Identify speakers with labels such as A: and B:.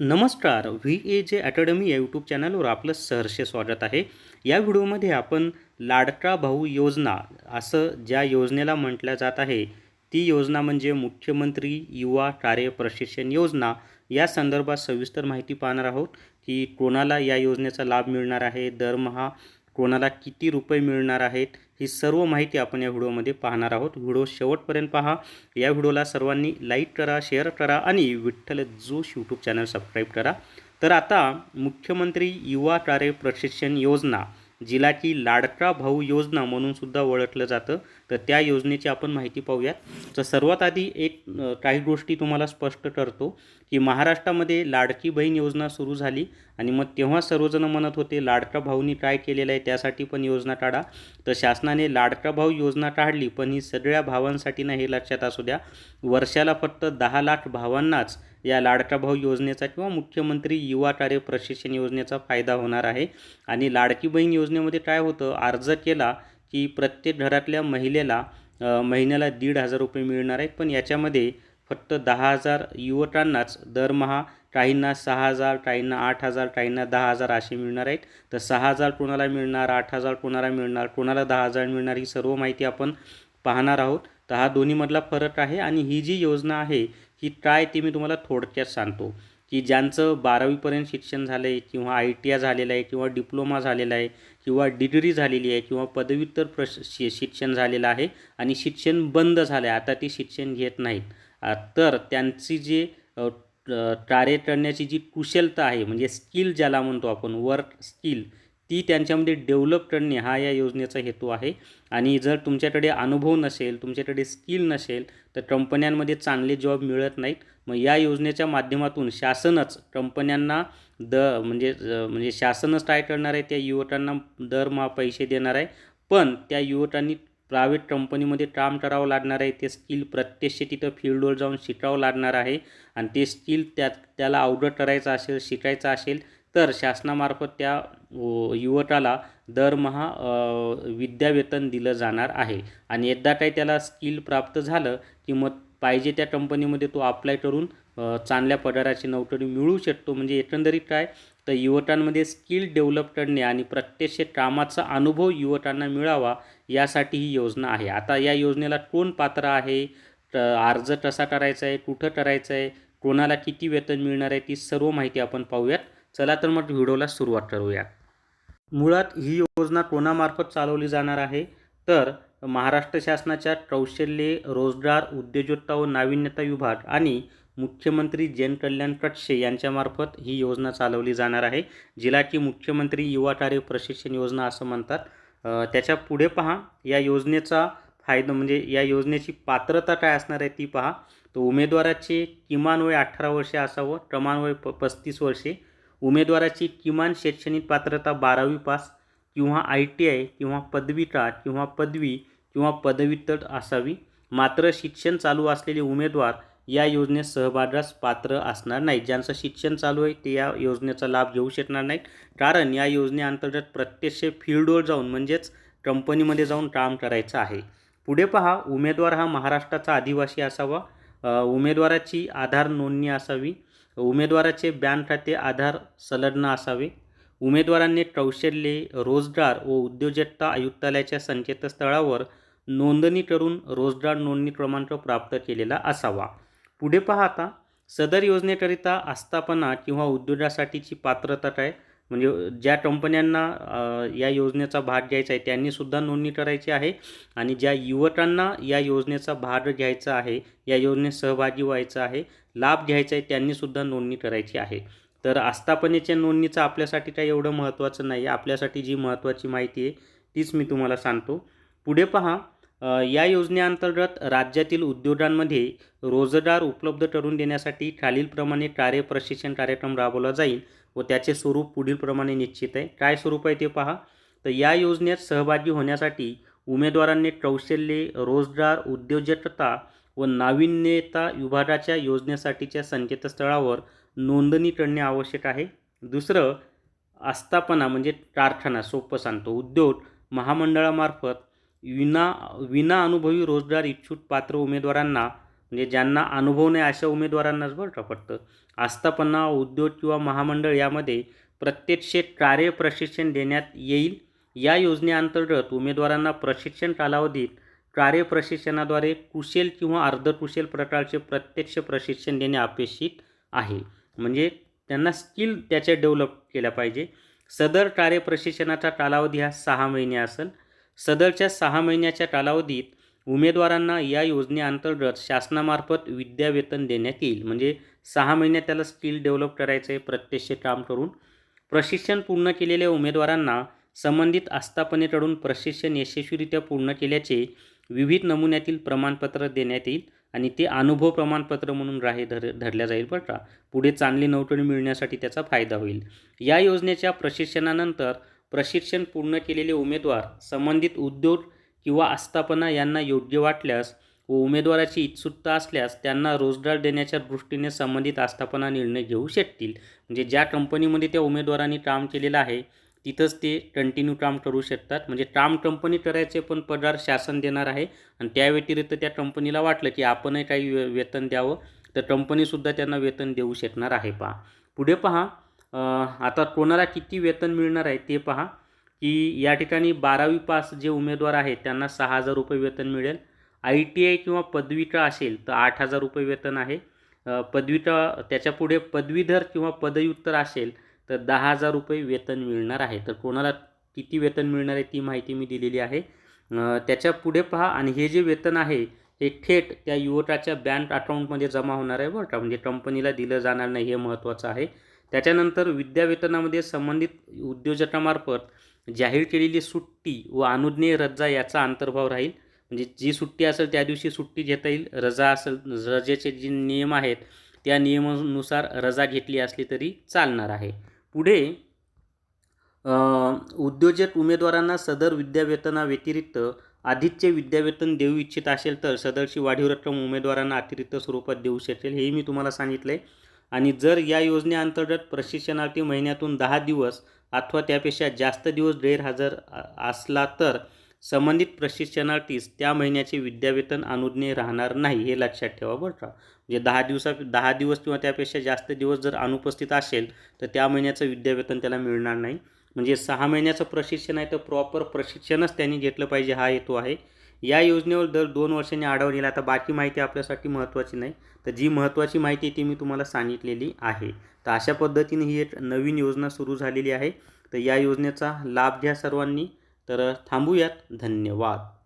A: नमस्कार V A जे academy या यूट्यूब चॅनलवर आपलं सहर्ष स्वागत आहे. या व्हिडिओमध्ये आपण लाडका भाऊ योजना असं ज्या योजनेला म्हटलं जात आहे ती योजना म्हणजे मुख्यमंत्री युवा कार्य प्रशिक्षण योजना. या संदर्भात सविस्तर माहिती पाहणार आहोत की कोणाला या योजनेचा लाभ मिळणार आहे दरमहा कोणाला किती रुपये मिळणार आहेत ही सर्व माहिती आपण या व्हिडिओमध्ये पाहणार आहोत. व्हिडिओ शेवटपर्यंत पहा. या व्हिडिओला सर्वांनी लाईक करा शेअर करा आणि विठ्ठल जोश यूट्यूब चॅनल सबस्क्राईब करा. तर आता मुख्यमंत्री युवा कार्य प्रशिक्षण योजना जिला की लाडका भाऊ योजना म्हणून सुद्धा ओळखलं जातं. तर त्या योजनेची आपण माहिती पाहूयात तर सर्वात आधी एक काही गोष्टी तुम्हाला स्पष्ट करतो की महाराष्ट्रामध्ये लाडकी बहीण योजना सुरू झाली आणि मग तेव्हा सर्वजण म्हणत होते लाडका भाऊनी काय केलेलं आहे त्यासाठी पण योजना काढा. तर शासनाने लाडका भाऊ योजना काढली पण ही सगळ्या भावांसाठी ना हे लक्षात असू द्या. वर्षाला फक्त दहा लाख भावांनाच या लाडका भाऊ योजनेचा किंवा मुख्यमंत्री युवा कार्य प्रशिक्षण योजनेचा फायदा होणार आहे. आणि लाडकी बहीण योजनेमध्ये काय होतं अर्ज केला की प्रत्येक घरातल्या महिलेला महिन्याला दीड हजार रुपये मिळणार आहेत. पण याच्यामध्ये फक्त दहा हजार युवकांनाच दरमहा काहींना सहा हजार काहींना आठ हजार काहींना दहा हजार असे मिळणार आहेत. तर सहा हजार कोणाला मिळणार आठ हजार कोणाला मिळणार कोणाला दहा हजार मिळणार ही सर्व माहिती आपण पाहणार आहोत. तर हा दोन्हीमधला फरक आहे आणि ही जी योजना आहे ही काय ते मी तुम्हाला थोडक्यात सांगतो की ज्यांचं बारावीपर्यंत शिक्षण झालं आहे किंवा आय टी आय झालेलं आहे किंवा डिप्लोमा झालेला आहे किंवा डिग्री झालेली आहे किंवा पदव्युत्तर प्रश शि शिक्षण झालेलं आहे आणि शिक्षण बंद झालं आहे आता ते शिक्षण घेत नाहीत. तर त्यांची जी कार्य करण्याची जी कुशलता आहे म्हणजे स्किल ज्याला म्हणतो आपण वर्क स्किल ती त्यांच्यामध्ये डेव्हलप करणे हा या योजनेचा हेतू आहे. आणि जर तुमच्याकडे अनुभव नसेल तुमच्याकडे स्किल नसेल तर कंपन्यांमध्ये चांगले जॉब मिळत नाहीत. मग या योजनेच्या माध्यमातून शासनच कंपन्यांना द म्हणजे म्हणजे शासनच काय करणार आहे? त्या युवकांना दरमहा पैसे देणार आहे. पण त्या युवकांनी प्रायव्हेट कंपनीमध्ये काम करावं लागणार आहे. ते स्किल प्रत्यक्ष तिथं फील्डवर जाऊन शिकावं लागणार आहे. आणि ते स्किल त्यात त्याला अवगत करायचं असेल शिकायचं असेल तर शासनामार्फत त्या युवकाला दरमहा विद्यावेतन दिलं जाणार आहे. आणि एकदा काही त्याला स्किल प्राप्त झालं की मग पाहिजे त्या कंपनीमध्ये तो अप्लाय करून चांगल्या पगाराची नोकरी मिळू शकतो. म्हणजे एकंदरीत काय? तर युवकांमध्ये स्किल डेव्हलप करणे आणि प्रत्यक्ष कामाचा अनुभव युवकांना मिळावा यासाठी ही योजना आहे. आता या योजनेला कोण पात्र आहे? अर्ज कसा करायचा आहे? कुठं करायचं आहे? कोणाला किती वेतन मिळणार आहे? ती सर्व माहिती आपण पाहूयात. चला तर मग व्हिडिओला सुरुवात करूया. मुळात ही योजना कोणामार्फत चालवली जाणार आहे? तर महाराष्ट्र शासनाच्या कौशल्य रोजगार उद्योजकता व नाविन्यता विभाग आणि मुख्यमंत्री जनकल्याण कक्षे यांच्यामार्फत ही योजना चालवली जाणार आहे. जिला की मुख्यमंत्री युवा कार्य प्रशिक्षण योजना असं म्हणतात. त्याच्या पुढे पहा. या योजनेचा फायदा म्हणजे या योजनेची पात्रता काय असणार आहे ती पहा. तर उमेदवाराचे किमान वय अठरा वर्षे असावं कमान वय प पस्तीस वर्षे उमेदवाराची किमान शैक्षणिक पात्रता बारावी पास किंवा आय टी आय किंवा पदविका किंवा पदवी किंवा पदव्युत्तर असावी. मात्र शिक्षण चालू असलेले उमेदवार या योजनेत सहभागास पात्र असणार नाहीत. ज्यांचं शिक्षण चालू आहे ते या योजनेचा लाभ घेऊ शकणार नाहीत. कारण या योजनेअंतर्गत प्रत्यक्ष फील्डवर जाऊन म्हणजेच कंपनीमध्ये जाऊन काम करायचं आहे. पुढे पहा उमेदवार हा महाराष्ट्राचा आदिवासी असावा. उमेदवाराची आधार नोंदणी असावी. उमेदवाराचे बँक खाते आधार संलग्न असावे. उमेदवारांनी कौशल्ये रोजगार व उद्योजकता आयुक्तालयाच्या संकेतस्थळावर नोंदणी करून रोजगार नोंदणी क्रमांक प्राप्त केलेला असावा. पुढे पाहता सदर योजनेकरिता आस्थापना किंवा उद्योगासाठीची पात्रता काय? म्हणजे ज्या कंपन्यांना या योजनेचा भाग घ्यायचा आहे त्यांनीसुद्धा नोंदणी करायची आहे. आणि ज्या युवकांना या योजनेचा भाग घ्यायचा आहे या योजनेत सहभागी व्हायचं आहे लाभ घ्यायचा आहे त्यांनीसुद्धा नोंदणी करायची आहे. तर आस्थापनेच्या नोंदणीचं आपल्यासाठी काय एवढं महत्त्वाचं नाही आहे. आपल्यासाठी जी महत्त्वाची माहिती आहे तीच मी तुम्हाला सांगतो. पुढे पहा या योजनेअंतर्गत राज्यातील उद्योगांमध्ये रोजगार उपलब्ध करून देण्यासाठी खालीलप्रमाणे कार्य प्रशिक्षण कार्यक्रम राबवला जाईल. व त्याचे स्वरूप पुढीलप्रमाणे निश्चित आहे. काय स्वरूप आहे ते पहा. तर या योजनेत सहभागी होण्यासाठी उमेदवारांनी कौशल्ये रोजगार उद्योजकता व नाविन्यता विभागाच्या योजनेसाठीच्या संकेतस्थळावर नोंदणी करणे आवश्यक आहे. दुसरं आस्थापना म्हणजे कारखाना सोपं सांगतो. उद्योग महामंडळामार्फत विना विना अनुभवी रोजगार इच्छुक पात्र उमेदवारांना म्हणजे ज्यांना अनुभव नाही अशा उमेदवारांनाच बरं का आस्थापना उद्योग किंवा महामंडळ यामध्ये प्रत्यक्ष कार्य प्रशिक्षण देण्यात येईल. या योजनेअंतर्गत उमेदवारांना प्रशिक्षण कालावधीत कार्य प्रशिक्षणाद्वारे कुशल किंवा अर्धकुशल प्रकारचे प्रत्यक्ष प्रशिक्षण देणे अपेक्षित आहे. म्हणजे त्यांना स्किल त्याच्या डेव्हलप केल्या पाहिजे. सदर कार्य प्रशिक्षणाचा कालावधी हा सहा महिने असेल. सदरच्या सहा महिन्याच्या कालावधीत उमेदवारांना या योजनेअंतर्गत शासनामार्फत विद्यावेतन देण्यात येईल. म्हणजे सहा महिन्यात त्याला स्किल डेव्हलप करायचं आहे प्रत्यक्ष काम करून. प्रशिक्षण पूर्ण केलेल्या उमेदवारांना संबंधित आस्थापनेकडून प्रशिक्षण यशस्वीरित्या पूर्ण केल्याचे विविध नमुन्यातील प्रमाणपत्र देण्यात येईल आणि ते अनुभव प्रमाणपत्र म्हणून राहे धर धरल्या जाईल बरं का. पुढे चांगली नोकरी मिळण्यासाठी त्याचा फायदा होईल. या योजनेच्या प्रशिक्षणानंतर प्रशिक्षण पूर्ण केलेले उमेदवार संबंधित उद्योग किंवा आस्थापना यांना योग्य वाटल्यास व उमेदवाराची इच्छुकता असल्यास त्यांना रोजगार देण्याच्या दृष्टीने संबंधित आस्थापना निर्णय घेऊ शकतील. म्हणजे ज्या कंपनीमध्ये त्या उमेदवारांनी काम केलेलं आहे तिथंच ते कंटिन्यू काम करू शकतात. म्हणजे काम कंपनी करायचे पण पगार शासन देणार आहे आणि त्या व्यतिरिक्त त्या कंपनीला वाटलं की आपणही काही वे वेतन द्यावं तर कंपनीसुद्धा त्यांना वेतन देऊ शकणार आहे. पहा. पुढे पहा. आता कोणाला किती वेतन मिळणार आहे ते पहा. की या ठिकाणी बारावी पास जे उमेदवार आहेत त्यांना सहा हजार रुपये वेतन मिळेल. आय टी आय किंवा पदविका असेल तर आठ हजार रुपये वेतन आहे. पदविका त्याच्यापुढे पदवीधर किंवा पदव्युत्तर असेल तर दहा हजार रुपये वेतन मिळणार आहे. तर कोणाला किती वेतन मिळणार आहे ती माहिती मी दिलेली आहे. त्याच्या पुढे पहा आणि हे जे वेतन आहे हे थेट त्या युवकाच्या बँक अकाउंटमध्ये जमा होणार आहे बरं का. म्हणजे कंपनीला दिलं जाणार नाही हे महत्त्वाचं आहे. त्याच्यानंतर विद्यावेतनामध्ये संबंधित उद्योजकामार्फत जाहीर केलेली सुट्टी व अनुज्ञेय रजा याचा अंतर्भाव राहील. म्हणजे जी सुट्टी असेल त्या दिवशी सुट्टी घेता येईल. रजा असेल रजेचे जे नियम आहेत त्या नियमानुसार रजा घेतली असली तरी चालणार आहे. पुढे उद्योजक उमेदवारांना सदर विद्यावेतनाव्यतिरिक्त आधीचे विद्यावेतन देऊ इच्छित असेल तर सदरची वाढीव रक्कम उमेदवारांना अतिरिक्त स्वरूपात देऊ शकेल हेही मी तुम्हाला सांगितलं आहे आणि जर या योजनेअंतर्गत प्रशिक्षणार्थी महिन्यातून दहा दिवस अथवा त्यापेक्षा जास्त दिवस गैरहजर असला तर संबंधित प्रशिक्षणार्थीस त्या महिन्याचे विद्यावेतन अनुज्ञेय राहणार नाही हे लक्षात ठेवा बरं का. म्हणजे दहा दिवसा दहा दिवस किंवा त्यापेक्षा जास्त दिवस जर अनुपस्थित असेल तर त्या महिन्याचं विद्यावेतन त्याला मिळणार नाही. म्हणजे सहा महिन्याचं प्रशिक्षण आहे तर प्रॉपर प्रशिक्षणच त्यांनी घेतलं पाहिजे हा हेतू आहे. या योजनेवर दर दोन वर्षांनी आढावा दिला आता बाकी माहिती आपल्यासाठी महत्त्वाची नाही. तर जी महत्त्वाची माहिती ती मी तुम्हाला सांगितलेली आहे. तर अशा पद्धतीने ही एक नवीन योजना सुरू झालेली आहे. तर या योजनेचा लाभ घ्या सर्वांनी. तर थांबूयात. धन्यवाद.